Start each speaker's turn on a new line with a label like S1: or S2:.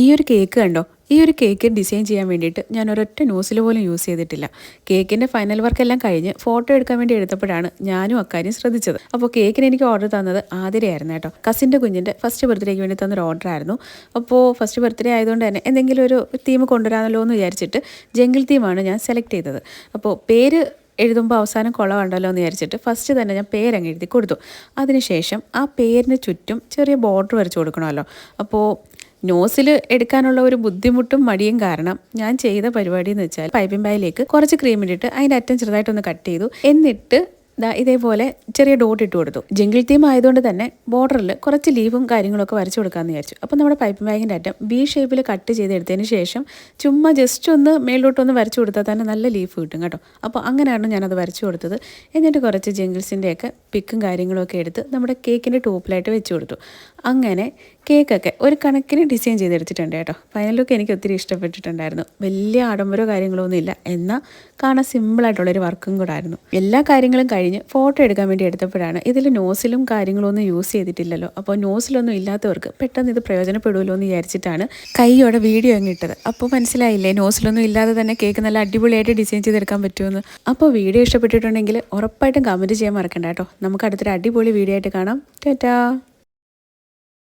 S1: ഈ ഒരു കേക്ക് കണ്ടോ? ഈ ഒരു കേക്ക് ഡിസൈൻ ചെയ്യാൻ വേണ്ടിയിട്ട് ഞാൻ ഒരൊറ്റ ന്യൂസിൽ പോലും യൂസ് ചെയ്തിട്ടില്ല. കേക്കിന്റെ ഫൈനൽ വർക്കെല്ലാം കഴിഞ്ഞ് ഫോട്ടോ എടുക്കാൻ വേണ്ടി എടുത്തപ്പോഴാണ് ഞാനും അക്കാര്യം ശ്രദ്ധിച്ചത്. അപ്പോൾ കേക്കിന് എനിക്ക് ഓർഡർ തന്നത് ആതിരയായിരുന്നു കേട്ടോ. കസിന്റെ കുഞ്ഞിന്റെ ഫസ്റ്റ് ബർത്ത്ഡേക്ക് വേണ്ടി തന്നൊരു ഓർഡർ ആയിരുന്നു. അപ്പോൾ ഫസ്റ്റ് ബർത്ത്ഡേ ആയതുകൊണ്ട് തന്നെ എന്തെങ്കിലും ഒരു തീം കൊണ്ടുവരാമല്ലോ എന്ന് വിചാരിച്ചിട്ട് ജംഗിൾ തീമാണ് ഞാൻ സെലക്ട് ചെയ്തത്. അപ്പോൾ പേര് എഴുതുമ്പോൾ അവസാനം കുളമുണ്ടല്ലോ എന്ന് വിചാരിച്ചിട്ട് ഫസ്റ്റ് തന്നെ ഞാൻ പേരങ്ങ് എഴുതി കൊടുത്തു. അതിനുശേഷം ആ പേരിന് ചുറ്റും ചെറിയ ബോർഡർ വരച്ചു കൊടുക്കണമല്ലോ. അപ്പോൾ നോസിൽ എടുക്കാനുള്ള ഒരു ബുദ്ധിമുട്ടും മടിയും കാരണം ഞാൻ ചെയ്ത പരിപാടി എന്ന് വെച്ചാൽ പൈപ്പിംഗ് ബാഗിലേക്ക് കുറച്ച് ക്രീം ഇട്ടിട്ട് അതിന്റെ അറ്റം ചെറുതായിട്ടൊന്ന് കട്ട് ചെയ്തു. എന്നിട്ട് ദാ ഇതേപോലെ ചെറിയ ഡോട്ട് ഇട്ട് കൊടുത്തു. ജിങ്കിൾ തീം ആയതുകൊണ്ട് തന്നെ ബോർഡറിൽ കുറച്ച് ലീവും കാര്യങ്ങളൊക്കെ വരച്ചു കൊടുക്കാമെന്ന് വിചാരിച്ചു. അപ്പോൾ നമ്മുടെ പൈപ്പ് ബാഗിന്റെ അറ്റം ബി ഷേപ്പിൽ കട്ട് ചെയ്തെടുത്തതിന് ശേഷം ചുമ്മാ ജസ്റ്റ് ഒന്ന് മേളിലോട്ടൊന്ന് വരച്ചു കൊടുത്താൽ തന്നെ നല്ല ലീഫ് കിട്ടും കേട്ടോ. അപ്പോൾ അങ്ങനെയാണ് ഞാനത് വരച്ചു കൊടുത്തത്. എന്നിട്ട് കുറച്ച് ജിങ്കിൾസിന്റെയൊക്കെ പിക്കും കാര്യങ്ങളൊക്കെ എടുത്ത് നമ്മുടെ കേക്കിന്റെ ടോപ്പിലായിട്ട് വെച്ച് കൊടുത്തു. അങ്ങനെ കേക്കൊക്കെ ഒരു കണക്കിന് ഡിസൈൻ ചെയ്തെടുത്തിട്ടുണ്ട് കേട്ടോ. ലുക്ക് എനിക്ക് ഒത്തിരി ഇഷ്ടപ്പെട്ടിട്ടുണ്ടായിരുന്നു. വലിയ ആഡംബരമോ കാര്യങ്ങളോ ഒന്നും ഇല്ല എന്നാൽ കാണാൻ സിമ്പിളായിട്ടുള്ളൊരു വർക്കും കൂടെ ആയിരുന്നു. എല്ലാ കാര്യങ്ങളും കഴിഞ്ഞ് ഫോട്ടോ എടുക്കാൻ വേണ്ടി എടുത്തപ്പോഴാണ് ഇതിൽ നോസിലും കാര്യങ്ങളൊന്നും യൂസ് ചെയ്തിട്ടില്ലല്ലോ. അപ്പോൾ നോസിലൊന്നും ഇല്ലാത്തവർക്ക് പെട്ടെന്ന് ഇത് പ്രയോജനപ്പെടുമല്ലോ എന്ന് വിചാരിച്ചിട്ടാണ് കൈയോടെ വീഡിയോ അങ്ങ് ഇട്ടത്. അപ്പോൾ മനസ്സിലായില്ലേ നോസിലൊന്നും ഇല്ലാതെ തന്നെ കേക്ക് നല്ല അടിപൊളിയായിട്ട് ഡിസൈൻ ചെയ്തെടുക്കാൻ പറ്റുമെന്ന്. അപ്പോൾ വീഡിയോ ഇഷ്ടപ്പെട്ടിട്ടുണ്ടെങ്കിൽ ഉറപ്പായിട്ടും കമന്റ് ചെയ്യാൻ മറക്കണ്ട കേട്ടോ. നമുക്ക് അടുത്തൊരു അടിപൊളി വീഡിയോ ആയിട്ട് കാണാം. ടാറ്റാ.